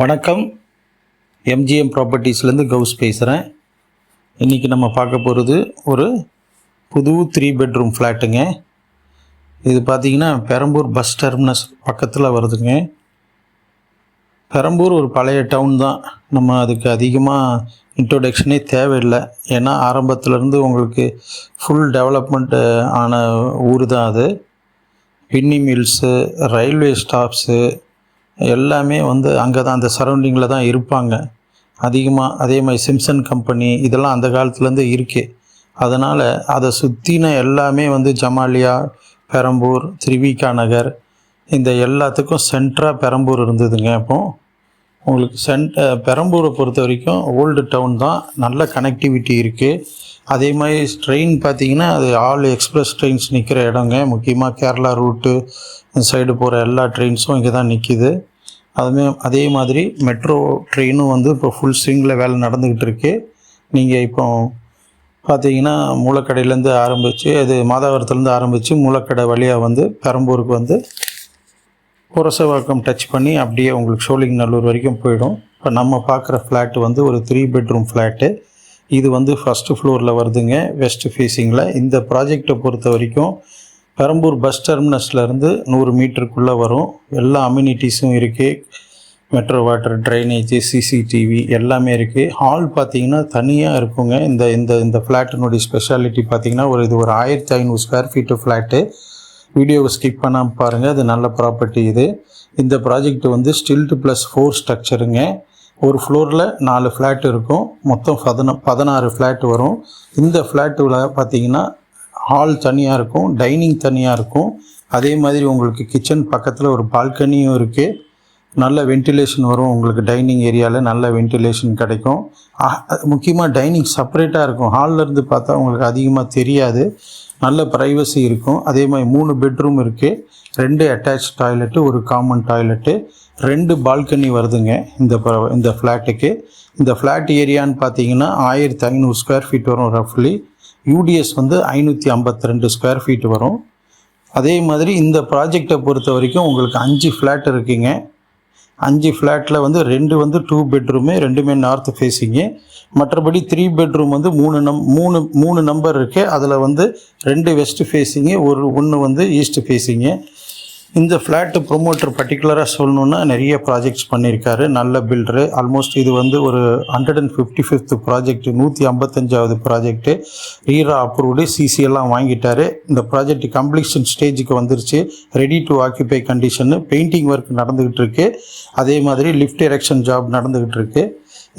வணக்கம். எம்ஜிஎம் ப்ராப்பர்ட்டிஸ்லேருந்து கவுஸ் பேசுகிறேன் இன்றைக்கி நம்ம பார்க்க போகிறது ஒரு புது த்ரீ பெட்ரூம் ஃப்ளாட்டுங்க இது பார்த்திங்கன்னா பெரம்பூர் பஸ் டெர்மினஸ் பக்கத்தில் வருதுங்க. பெரம்பூர் ஒரு பழைய டவுன் தான். நம்ம அதுக்கு அதிகமாக இன்ட்ரோடக்ஷனே தேவையில்லை. ஏன்னா ஆரம்பத்துலேருந்து உங்களுக்கு ஃபுல் டெவலப்மெண்ட்டு ஆன ஊர் தான் அது. பின்னி மில்ஸு ரயில்வே ஸ்டாப்ஸு எல்லாமே வந்து அங்கே தான் அந்த சரௌண்டிங்கில் தான் இருப்பாங்க. அதிகமாக அதே மாதிரி சிம்சன் கம்பெனி இதெல்லாம் அந்த காலத்துலேருந்து இருக்குது அதனால் அதை சுற்றின எல்லாமே வந்து ஜமாலியா பெரம்பூர் திருவிகா நகர் இந்த எல்லாத்துக்கும் சென்ட்ராக பெரம்பூர் இருந்ததுங்க அப்போது உங்களுக்கு சென்ட் பெரம்பூரை பொறுத்த வரைக்கும் ஓல்டு டவுன் தான். நல்ல கனெக்டிவிட்டி இருக்குது அதே மாதிரி ட்ரெயின் பார்த்தீங்கன்னா அது ஆல் எக்ஸ்பிரஸ் ட்ரெயின்ஸ் நிற்கிற இடங்க. முக்கியமாக கேரளா ரூட்டு இந்த சைடு போகிற எல்லா ட்ரெயின்ஸும் இங்கே தான் நிற்கிது அதுமே அதே மாதிரி மெட்ரோ ட்ரெயினும் வந்து இப்போ ஃபுல் ஸ்விங்கில் வேலை நடந்துக்கிட்டு இருக்கு. நீங்கள் இப்போ பார்த்தீங்கன்னா மூலக்கடையிலேருந்து ஆரம்பித்து அது மாதாவரத்துலேருந்து ஆரம்பித்து மூலக்கடை வழியாக வந்து பெரம்பூருக்கு வந்து புரசவாக்கம் டச் பண்ணி அப்படியே உங்களுக்கு சோழிங்கநல்லூர் வரைக்கும் போயிடும். இப்போ நம்ம பார்க்குற ஃப்ளாட் வந்து ஒரு த்ரீ பெட்ரூம் ஃப்ளாட்டு இது வந்து ஃபஸ்ட்டு ஃப்ளோரில் வருதுங்க வெஸ்ட் ஃபேஸிங்கில் இந்த ப்ராஜெக்டை பொறுத்த வரைக்கும் பெரம்பூர் பஸ் டெர்மினஸ்லேருந்து நூறு மீட்டருக்குள்ளே வரும். எல்லா அம்யூனிட்டிஸும் இருக்குது மெட்ரோ வாட்டர் ட்ரைனேஜ் சிசிடிவி எல்லாமே இருக்குது ஹால் பார்த்தீங்கன்னா தனியாக இருக்குங்க. இந்த இந்த இந்த ஃப்ளாட்டினுடைய ஸ்பெஷாலிட்டி பார்த்தீங்கன்னா ஒரு இது ஒரு ஆயிரத்தி ஐநூறு ஸ்கொயர் ஃபீட்டு ஃப்ளாட்டு வீடியோவை ஸ்கிப் பண்ணாமல் பாருங்கள் அது நல்ல ப்ராப்பர்ட்டி இது. இந்த ப்ராஜெக்ட் வந்து ஸ்டில்டு ப்ளஸ் ஃபோர் ஸ்ட்ரக்சருங்க ஒரு ஃப்ளோரில் நாலு ஃப்ளாட் இருக்கும். மொத்தம் பதின பதினாறு ஃப்ளாட் வரும். இந்த ஃப்ளாட்டில் பார்த்தீங்கன்னா ஹால் தனியாக இருக்கும் டைனிங் தனியாக இருக்கும். அதே மாதிரி உங்களுக்கு கிச்சன் பக்கத்தில் ஒரு பால்கனியும் இருக்குது நல்ல வென்டிலேஷன் வரும். உங்களுக்கு டைனிங் ஏரியாவில் நல்ல வென்டிலேஷன் கிடைக்கும். முக்கியமாக டைனிங் செப்பரேட்டாக இருக்கும். ஹாலில் இருந்து பார்த்தா உங்களுக்கு அதிகமாக தெரியாது. நல்ல ப்ரைவசி இருக்கும். அதே மாதிரி மூணு பெட்ரூம் இருக்குது ரெண்டு அட்டாச் டாய்லெட்டு ஒரு காமன் டாய்லெட்டு ரெண்டு பால்கனி வருதுங்க இந்த ப- இந்த ஃப்ளாட்டுக்கு இந்த ஃப்ளாட் ஏரியான்னு பார்த்தீங்கன்னா ஆயிரத்தி ஐநூறு ஸ்கொயர் ஃபீட் வரும் ரஃப்லி யூடிஎஸ் வந்து ஐநூற்றி ஐம்பத்தி ரெண்டு ஸ்கொயர் ஃபீட் வரும். அதே மாதிரி இந்த ப்ராஜெக்டை பொறுத்த வரைக்கும் உங்களுக்கு அஞ்சு ஃப்ளாட் இருக்குங்க. அஞ்சு ஃப்ளாட்டில் வந்து ரெண்டு வந்து டூ பெட்ரூமு ரெண்டுமே நார்த் ஃபேஸிங்கு மற்றபடி த்ரீ பெட்ரூம் வந்து மூணு நம் மூணு மூணு நம்பர் இருக்குது அதில் வந்து ரெண்டு வெஸ்ட் ஃபேஸிங்கு ஒரு ஒன்று வந்து ஈஸ்ட் ஃபேஸிங்கு இந்த ஃப்ளாட்டு ப்ரொமோட்டர் பர்டிகுலராக சொல்லணுன்னா நிறைய ப்ராஜெக்ட்ஸ் பண்ணியிருக்காரு நல்ல பில்டரு ஆல்மோஸ்ட் இது வந்து ஒரு hundred and fifty fifth project நூற்றி ஐம்பத்தஞ்சாவது ப்ராஜெக்ட்டு ரீரா அப்ரூவ்டு சிசி எல்லாம் இந்த ப்ராஜெக்ட் கம்ப்ளீஷன் ஸ்டேஜுக்கு வந்துருச்சு. Ready to occupy condition painting work நடந்துக்கிட்டு இருக்கு. அதே மாதிரி லிஃப்ட் எரெக்ஷன் ஜாப் நடந்துக்கிட்டு இருக்குது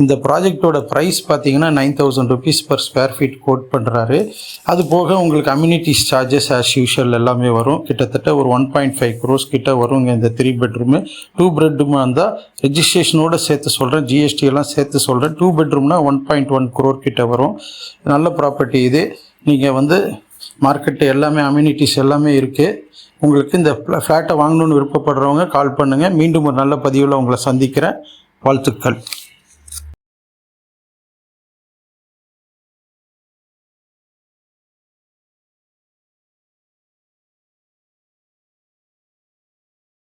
இந்த ப்ராஜெக்டோட ப்ரைஸ் பார்த்தீங்கன்னா nine thousand rupees per square feet quote பண்ணுறாரு அது போக உங்களுக்கு அம்யூனிட்டிஸ் சார்ஜஸ் ஆஸ் யூஷுவல் எல்லாமே வரும். கிட்டத்தட்ட ஒரு ஒன் பாயிண்ட் ஃபைவ் க்ரோஸ் கிட்ட வருங்க இந்த த்ரீ பெட்ரூமு டூ பெட்ரூமாக இருந்தால் ரெஜிஸ்ட்ரேஷனோட சேர்த்து சொல்கிறேன் ஜிஎஸ்டி எல்லாம் சேர்த்து சொல்கிறேன் டூ பெட்ரூம்னா ஒன் பாயிண்ட் ஒன் க்ரோர் கிட்ட வரும். நல்ல ப்ராப்பர்ட்டி இது. நீங்கள் வந்து மார்க்கெட்டு எல்லாமே அம்யூனிட்டிஸ் எல்லாமே இருக்குது உங்களுக்கு இந்த ஃப்ளாட்டை வாங்கணும்னு விருப்பப்படுறவங்க கால் பண்ணுங்கள் மீண்டும் ஒரு நல்ல பதிவில் உங்களை சந்திக்கிறேன். வாழ்த்துக்கள்.